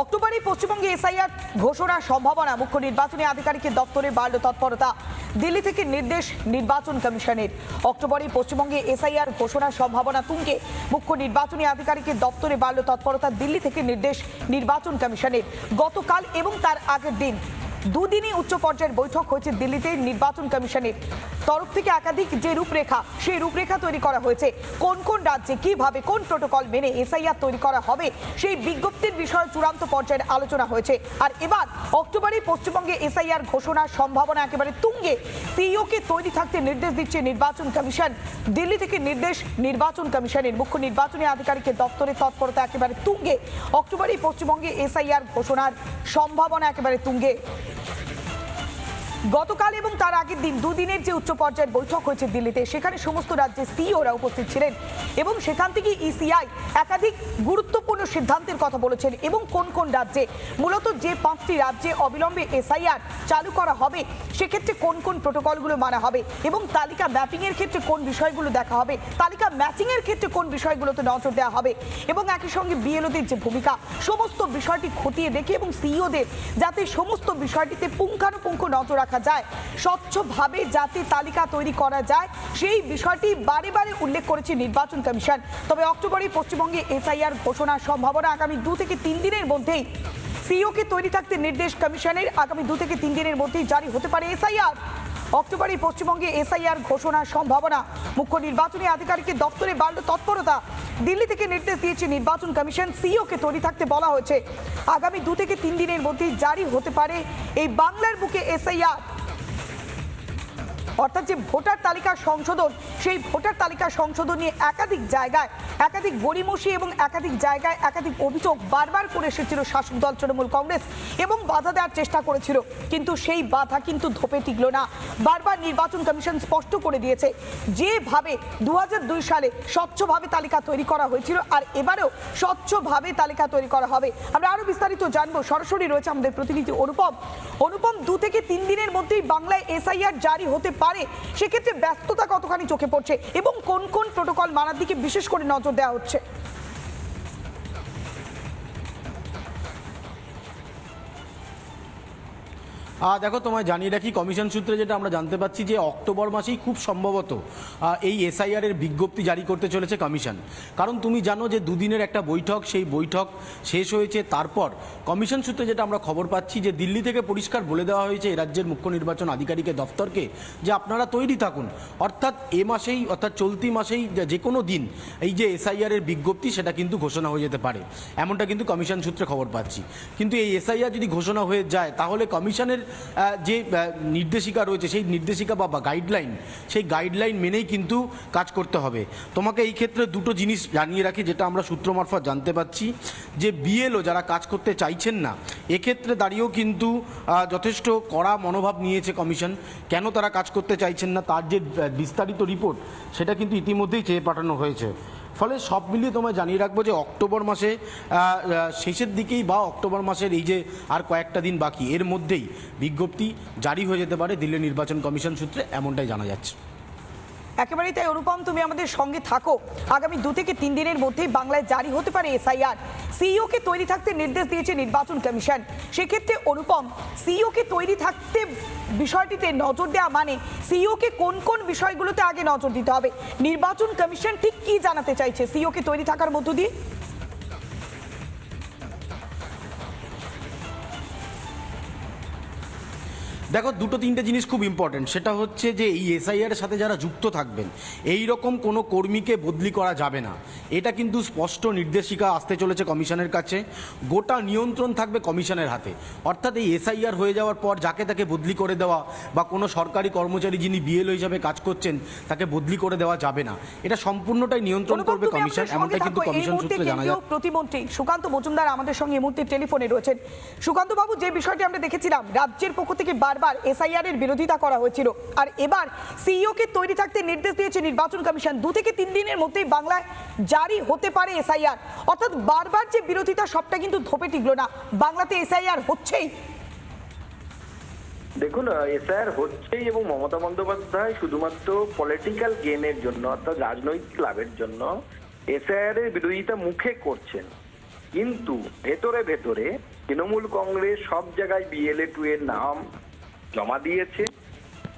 অক্টোবরে পশ্চিমবঙ্গে এসআইআর ঘোষণার সম্ভাবনা, মুখ্য নির্বাচনী আধিকারিকের দপ্তরে বাড়ল তৎপরতা। দিল্লি থেকে নির্দেশ নির্বাচন কমিশনের। অক্টোবরে পশ্চিমবঙ্গে এসআইআর ঘোষণার সম্ভাবনা তুঙ্গে। মুখ্য নির্বাচনী আধিকারিকের দপ্তরে বাড়ল তৎপরতা, দিল্লি থেকে নির্দেশ নির্বাচন কমিশনের। গতকাল এবং তার আগের দিন দুদিনই উচ্চ পর্যায়ের বৈঠক হয়েছে দিল্লিতে নির্বাচন কমিশনের তরফ থেকে একাধিক যে রূপরেখা, সেই রূপরেখা তৈরি করা হয়েছে। কোন কোন রাজ্যে কীভাবে কোন প্রোটোকল মেনে এসআইআর তৈরি করা হবে, সেই বিজ্ঞপ্তির বিষয়ে চূড়ান্ত পর্যায়ের আলোচনা হয়েছে। আর এবার অক্টোবরে পশ্চিমবঙ্গে এসআইআর ঘোষণার সম্ভাবনা একেবারে তুঙ্গে। সিইওকে তৈরি থাকতে নির্দেশ দিচ্ছে নির্বাচন কমিশন। দিল্লি থেকে নির্দেশ নির্বাচন কমিশনের মুখ্য নির্বাচনী আধিকারিকের দপ্তরে তৎপরতা একেবারে তুঙ্গে। অক্টোবরে পশ্চিমবঙ্গে এসআইআর ঘোষণার সম্ভাবনা একেবারে তুঙ্গে। Bye. গতকাল এবং তার আগের দিন দুদিনের যে উচ্চ পর্যায়ের বৈঠক হয়েছে দিল্লিতে, সেখানে সমস্ত রাজ্যের সিইওরা উপস্থিত ছিলেন এবং সেখান থেকে ইসিআই একাধিক গুরুত্বপূর্ণ সিদ্ধান্তের কথা বলেছেন এবং কোন কোন রাজ্যে, মূলত যে পাঁচটি রাজ্যে অবিলম্বে এসআইআর চালু করা হবে, সেক্ষেত্রে কোন কোন প্রোটোকলগুলো মানা হবে এবং তালিকা ম্যাপিং এর ক্ষেত্রে কোন বিষয়গুলো দেখা হবে, তালিকা ম্যাচিংয়ের ক্ষেত্রে কোন বিষয়গুলোতে নজর দেওয়া হবে এবং একই সঙ্গে বিএলওদের যে ভূমিকা, সমস্ত বিষয়টি খতিয়ে দেখে এবং সিইওদের যাতে সমস্ত বিষয়টিতে পুঙ্খানুপুঙ্খ নজর রাখা যায়। স্বচ্ছভাবে যাতে তালিকা তৈরি করা যায়। সেই বিষয়টি বারে বারে উল্লেখ করেছে নির্বাচন কমিশন। তবে অক্টোবরে পশ্চিমবঙ্গে এসআইআর ঘোষণার সম্ভাবনা আগামী দু থেকে তিন দিনের মধ্যেই সিইওকে তৈরি থাকতে নির্দেশ কমিশনের। আগামী দু থেকে তিন দিনের মধ্যেই জারি হতে পারে এসআইআর। অক্টোবরে পশ্চিমবঙ্গে এসআইআর ঘোষণা সম্ভাবনা। মুখ্য নির্বাচনী আধিকারিকের দপ্তরে বাড়ল তৎপরতা। দিল্লি থেকে নির্দেশ দিয়েছে নির্বাচন কমিশন, সিইওকে তৈরি থাকতে বলা হয়েছে। আগামী দু থেকে তিন দিনের মধ্যে জারি হতে পারে এই বাংলার বুকে এসআইআর। অর্থাৎ যে ভোটার তালিকা সংশোধন, সেই ভোটার তালিকা সংশোধন নিয়ে একাধিক জায়গায়, একাধিক গড়িমসি এবং একাধিক জায়গায় একাধিক অভিযোগ বারবার করে এসেছিল শাসক দল তৃণমূল কংগ্রেস এবং বাধা দেওয়ার চেষ্টা করেছিল। কিন্তু সেই বাধা কিন্তু ধোপে টিকল না। বারবার নির্বাচন কমিশন স্পষ্ট করে দিয়েছে, যেভাবে দু হাজার দুই সালে স্বচ্ছভাবে তালিকা তৈরি করা হয়েছিল আর এবারেও স্বচ্ছভাবে তালিকা তৈরি করা হবে। আমরা আরও বিস্তারিত জানব। সরাসরি রয়েছে আমাদের প্রতিনিধি অনুপম। অনুপম, দু থেকে তিন দিনের মধ্যেই বাংলায় এসআইআর জারি হতে পারে সেক্ষেত্রে ব্যস্ততা কতখানি চোখে পড়ছে এবং কোন কোন প্রোটোকল মানার দিকে বিশেষ করে নজর দেওয়া হচ্ছে? দেখো, তোমায় জানিয়ে রাখি, কমিশন সূত্রে যেটা আমরা জানতে পাচ্ছি যে অক্টোবর মাসেই খুব সম্ভবত এই এসআইআর এর বিজ্ঞপ্তি জারি করতে চলেছে কমিশন। কারণ তুমি জানো যে দুদিনের একটা বৈঠক, সেই বৈঠক শেষ হয়েছে। তারপর কমিশন সূত্রে যেটা আমরা খবর পাচ্ছি যে দিল্লি থেকে পরিষ্কার বলে দেওয়া হয়েছে এই রাজ্যের মুখ্য নির্বাচন আধিকারিকের দফতরকে যে আপনারা তৈরি থাকুন। অর্থাৎ এ মাসেই, অর্থাৎ চলতি মাসেই যে- কোনো দিন এই যে এসআইআর এর বিজ্ঞপ্তি, সেটা কিন্তু ঘোষণা হয়ে যেতে পারে। এমনটা কিন্তু কমিশন সূত্রে খবর পাচ্ছি। কিন্তু এই এসআইআর যদি ঘোষণা হয়ে যায়, তাহলে কমিশনের যে নির্দেশিকা রয়েছে, সেই নির্দেশিকা বা গাইডলাইন সেই গাইডলাইন মেনেই কিন্তু কাজ করতে হবে। তোমাকে এই ক্ষেত্রে দুটো জিনিস জানিয়ে রাখি, যেটা আমরা সূত্র মারফত জানতে পাচ্ছি যে বিএলও যারা কাজ করতে চাইছেন না, এক্ষেত্রে দাঁড়িয়েও কিন্তু যথেষ্ট কড়া মনোভাব নিয়েছে কমিশন। কেন তারা কাজ করতে চাইছেন না, তার যে বিস্তারিত রিপোর্ট, সেটা কিন্তু ইতিমধ্যেই চেয়ে পাঠানো হয়েছে। ফলে সব মিলিয়ে তোমায় জানিয়ে রাখব যে অক্টোবর মাসে শেষের দিকেই বা অক্টোবর মাসের এই যে আর কয়েকটা দিন বাকি, এর মধ্যেই বিজ্ঞপ্তি জারি হয়ে যেতে পারে দিল্লি নির্বাচন কমিশন সূত্রে, এমনটাই জানা যাচ্ছে। একেবারেই তাই, অনুপম, তুমি আমাদের সঙ্গে থাকো। আগামী দু থেকে তিন দিনের মধ্যেই বাংলায় জারি হতে পারে এসআইআর। সিইওকে তৈরি থাকতে নির্দেশ দিয়েছে নির্বাচন কমিশন। সেক্ষেত্রে, অনুপম, সিইওকে তৈরি থাকতে বিষয়টিতে নজর দেওয়া মানে সিইওকে কোন কোন বিষয়গুলোতে আগে নজর দিতে হবে? নির্বাচন কমিশন ঠিক কি জানাতে চাইছে সিইওকে তৈরি থাকার মধ্য দিয়ে? দেখো দুটো তিনটে জিনিস খুব ইম্পর্টেন্ট সেটা হচ্ছে যে এই এসআইআর সাথে যারা যুক্ত থাকবেন এই রকম কোনো কর্মীকে বদলি করা যাবে না। এটা কিন্তু স্পষ্ট নির্দেশিকা আসতে চলেছে কমিশনের কাছে। গোটা নিয়ন্ত্রণ থাকবে কমিশনের হাতে। অর্থাৎ এই এসআইআর হয়ে যাওয়ার পর যাকে তাকে বদলি করে দেওয়া বা কোনো সরকারি কর্মচারী যিনি বিএলও হিসাবে কাজ করছেন তাকে বদলি করে দেওয়া যাবে না। এটা সম্পূর্ণটাই নিয়ন্ত্রণ করবে কমিশন এমনটাই কিন্তু কমিশন সূত্রে জানা যায় প্রতিমন্ত্রী সুকান্ত মজুমদার আমাদের সঙ্গে এই মুহূর্তে টেলিফোনে রয়েছেন। সুকান্ত বাবু যে বিষয়টি আমরা দেখেছিলাম রাজ্যের পক্ষ থেকে বারবার এসআইআর এর বিরোধিতা করা হয়েছিল। আর এবার সিইও কে তৈরি থাকতে নির্দেশ দিয়েছে নির্বাচন কমিশন। দু থেকে তিন দিনের মধ্যেই বাংলায় জারি হতে পারে এসআইআর অর্থাৎ বারবার যে বিরোধিতা, সবটা কিন্তু ধোপে টিকলো না। বাংলাতে এসআইআর হচ্ছেই। দেখুন এসআইআর হচ্ছেই এবং মমতা বন্দ্যোপাধ্যায় শুধুমাত্র পলিটিক্যাল গেমের জন্য অর্থাৎ রাজনৈতিক লাভের জন্য এসআইআর এর বিরোধিতা মুখে করছেন। কিন্তু ভেতরে ভেতরে তৃণমূল কংগ্রেস সব জায়গায় বিএলএ টু এর নাম জমা দিয়েছে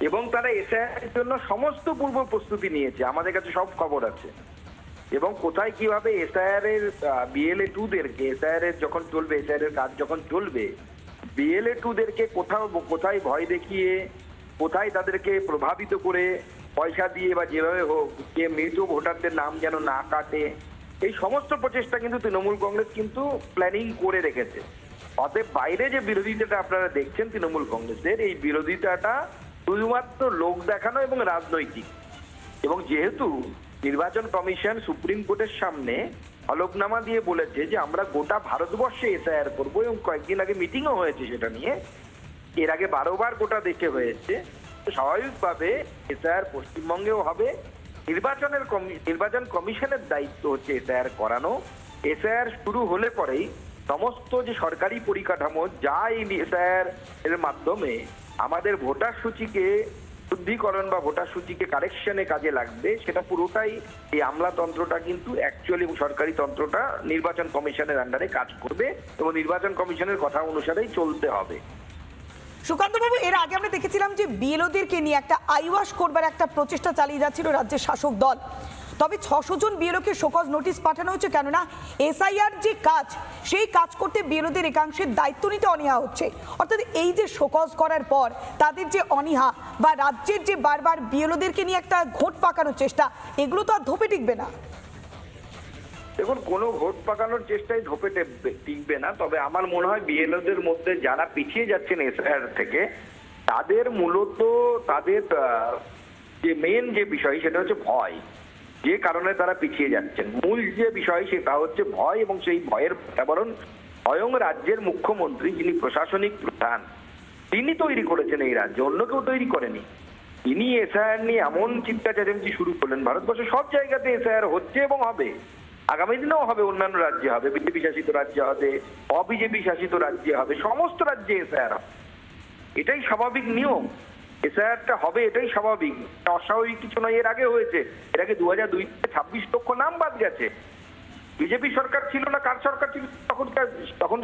এবং তারা এসআইয়ের জন্য সমস্ত পূর্ব প্রস্তুতি নিয়েছে। আমাদের কাছে সব খবর আছে। এবং কোথায় কীভাবে এসআইআর এর বিএলএ টু দেরকে এসআইআর এর যখন চলবে এসআইআর এর কাজ যখন চলবে বিএলএ টু দেরকে কোথাও, কোথায় ভয় দেখিয়ে, কোথায় তাদেরকে প্রভাবিত করে পয়সা দিয়ে বা যেভাবে হোক, যে মৃত ভোটারদের নাম যেন না কাটে, এই সমস্ত প্রচেষ্টা কিন্তু তৃণমূল কংগ্রেস কিন্তু প্ল্যানিং করে রেখেছে। অতএব বাইরে যে বিরোধিতাটা আপনারা দেখছেন তৃণমূল কংগ্রেসের, এই বিরোধিতাটা শুধুমাত্র লোক দেখানো এবং রাজনৈতিক। এবং যেহেতু নির্বাচন কমিশন সুপ্রিম কোর্টের সামনে হলফনামা দিয়ে বলেছে যে আমরা গোটা ভারতবর্ষে এসআইআর করব এবং কয়েকদিন আগে মিটিংও হয়েছে সেটা নিয়ে, এর আগে বারোবার গোটা দেশে হয়েছে স্বাভাবিকভাবে এসআইআর পশ্চিমবঙ্গেও হবে। নির্বাচনের নির্বাচন কমিশনের দায়িত্ব হচ্ছে এসআইআর করানো। এসআইআর শুরু হলে পরেই সমস্ত যে সরকারি পরিকাঠামো, যা এই এসআইআর এর মাধ্যমে আমাদের ভোটার সূচিকে শুদ্ধিকরণ বা ভোটার সূচিকে কারেকশনে কাজে লাগবে, সেটা পুরোটাই এই আমলাতন্ত্রটা কিন্তু অ্যাকচুয়ালি সরকারি তন্ত্রটা নির্বাচন কমিশনের আন্ডারে কাজ করবে এবং নির্বাচন কমিশনের কথা অনুসারেই চলতে হবে। সুকান্ত বাবু এর আগে আমরা দেখেছিলাম যে বিএলওদেরকে নিয়ে একটা আইওয়াশ করবার একটা প্রচেষ্টা চালিয়ে যাচ্ছিল রাজ্যের শাসক দল। তবে ছশো জন বিএলওকে শোকজ নোটিশ পাঠানো হচ্ছে কেননা এসআইআর যে কাজ, সেই কাজ করতে বিএলওদের একাংশের দায়িত্ব নিতে অনীহা হচ্ছে। অর্থাৎ এই যে শোকজ করার পর, তাদের যে অনীহা বা রাজ্যের যে বারবার বিএলওদেরকে নিয়ে একটা ঘোট পাকানোর চেষ্টা, এগুলো তো আর ধোপে টিকবে না। দেখুন, কোনো ভোট পাকানোর চেষ্টাই ধোপে টিকবে না। তবে আমার মনে হয় বিএলওদের মধ্যে যারা পিছিয়ে যাচ্ছেন এসআইআর থেকে, তাদের মূলত তাদের যে মেন যে বিষয়, সেটা হচ্ছে ভয়। যে কারণে তারা পিছিয়ে যাচ্ছেন। মূল যে বিষয় সেটা হচ্ছে ভয় এবং সেই ভয়ের বাতাবরণ স্বয়ং রাজ্যের মুখ্যমন্ত্রী যিনি প্রশাসনিক প্রধান, তিনি তৈরি করেছেন এই রাজ্যে, অন্য কেউ তৈরি করেনি। তিনি এসআইআর নিয়ে এমন চিন্তা চেঁচামেচি শুরু করলেন ভারতবর্ষের সব জায়গাতে এসআইআর হচ্ছে এবং হবে। আগামী দিনেও হবে, অন্যান্য রাজ্যে হবে। বিজেপি শাসিত রাজ্যে হবে, অবিজেপি শাসিত রাজ্যে হবে, সমস্ত রাজ্যে এসআইআর হবে। এটাই স্বাভাবিক নিয়ম। এসআইআরটা হবে, এটাই স্বাভাবিক। অস্বাভাবিক কিছু নয়, এর আগে হয়েছে। আগে দু হাজার দুই ছাব্বিশ লক্ষ নাম বাদ গেছে। বিজেপি সরকার ছিল না, কার সরকার ছিল, তখন তখন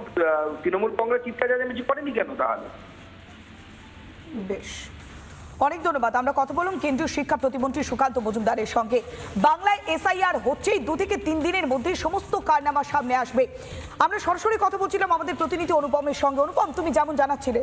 তৃণমূল কংগ্রেস চিৎকার চেঁচামেচি করেনি কেন তাহলে? বেশ। অনেক ধন্যবাদ, আমরা কথা বললাম কেন্দ্রীয় শিক্ষা প্রতিমন্ত্রী সুকান্ত মজুমদারের সঙ্গে। বাংলায় এসআইআর হচ্ছেই দু থেকে তিন দিনের মধ্যে সমস্ত কারনামা সামনে আসবে। আমরা সরাসরি কথা বলছিলাম আমাদের প্রতিনিধি অনুপমের সঙ্গে। অনুপম, তুমি যেমন জানাচ্ছিলে।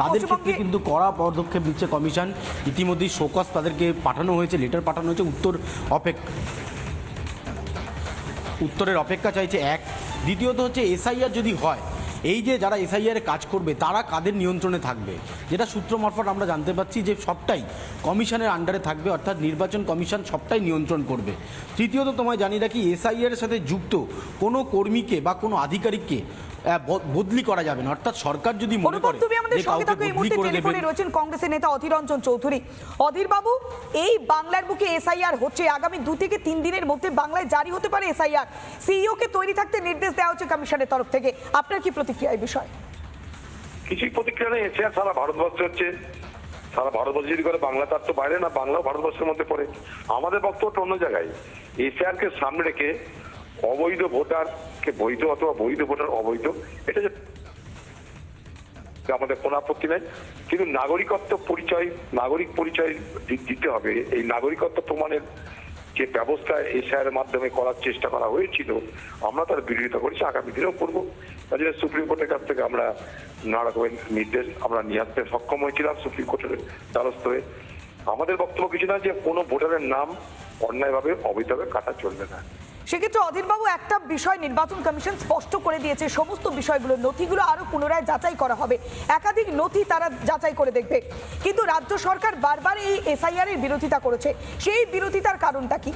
তাদের ক্ষেত্রে কিন্তু কড়া পদক্ষেপ নিচ্ছে কমিশন। ইতিমধ্যেই শোকস তাদেরকে পাঠানো হয়েছে লেটার পাঠানো হয়েছে উত্তর অপেক্ষা উত্তরের অপেক্ষা চাইছে এক। দ্বিতীয়ত হচ্ছে এসআইআর যদি হয় এই যে যারা এসআইআর কাজ করবে তারা কাদের নিয়ন্ত্রণে থাকবে? যেটা সূত্র মারফত আমরা জানতে পারছি যে সবটাই কমিশনের আন্ডারে থাকবে অর্থাৎ নির্বাচন কমিশন সবটাই নিয়ন্ত্রণ করবে। তৃতীয়ত তোমায় জানিয়ে রাখি এসআইআর সাথে যুক্ত কোনো কর্মীকে বা কোনো আধিকারিককে বদলি করা যাবে না। অর্থাৎ সরকার যদি মনে করে তুমি আমাদের সঙ্গে থাকো এই মুহূর্তে টেলিফোনে রয়েছেন কংগ্রেসের নেতা অধীর রঞ্জন চৌধুরী। অধীর বাবু এই বাংলার বুকে এসআইআর হচ্ছে আগামী দু থেকে তিন দিনের মধ্যে বাংলায় জারি হতে পারে এসআইআর। সিইও কে তৈরি থাকতে নির্দেশ দেওয়া হচ্ছে কমিশনের তরফ থেকে। আপনার কি প্রতিক্রিয়া এই বিষয়ে? কিছুই প্রতিক্রিয়া নেই। এশিয়া সারা ভারতবর্ষে হচ্ছে। সারা ভারতবর্ষ যদি করে বাংলা তার তো বাইরে না বাংলাও ভারতবর্ষের মধ্যে পড়ে। আমাদের বক্তব্যটা অন্য জায়গায়। এশিয়ারকে সামনে রেখে অবৈধ ভোটারকে বৈধ অথবা বৈধ ভোটার অবৈধ, এটা আমাদের কোনো আপত্তি নেই। কিন্তু নাগরিকত্ব পরিচয়, নাগরিক পরিচয় দিতে হবে। এই নাগরিকত্ব প্রমাণের যে ব্যবস্থা এশিয়ার মাধ্যমে করার চেষ্টা করা হয়েছিল, আমরা তার বিরোধিতা করেছি, আগামী দিনেও করব। তার সুপ্রিম কোর্টের কাছ থেকে আমরা নানা রকমের নির্দেশ, আমরা নিয়ে আসতে সক্ষম হয়েছিলাম সুপ্রিম কোর্টের দ্বারস্থ হয়ে। আমাদের বক্তব্য কিছু না যে কোনো ভোটারের নাম অন্যায়ভাবে, অবৈধভাবে কাটা চলবে না। সেক্ষেত্রে অধীরবাবু একটা বিষয় নির্বাচন কমিশন স্পষ্ট করে দিয়েছে, সমস্ত বিষয়গুলো, নথিগুলো আরও পুনরায় যাচাই করা হবে। একাধিক নথি তারা যাচাই করে দেখবে। কিন্তু রাজ্য সরকার বারবার এই এসআইআর এর বিরোধিতা করেছে। সেই বিরোধিতার কারণটা কি?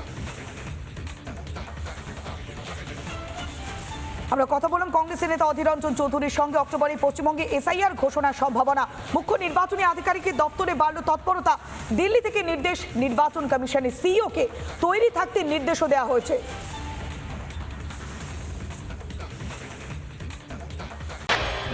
আমরা কথা বললাম কংগ্রেসের নেতা অধীর রঞ্জন চৌধুরীর সঙ্গে অক্টোবরে পশ্চিমবঙ্গে এসআইআর ঘোষণার সম্ভাবনা। মুখ্য নির্বাচনী আধিকারিকের দপ্তরে বাড়ল তৎপরতা। দিল্লি থেকে নির্দেশ, নির্বাচন কমিশনের সিইওকে তৈরি থাকতে নির্দেশও দেওয়া হয়েছে।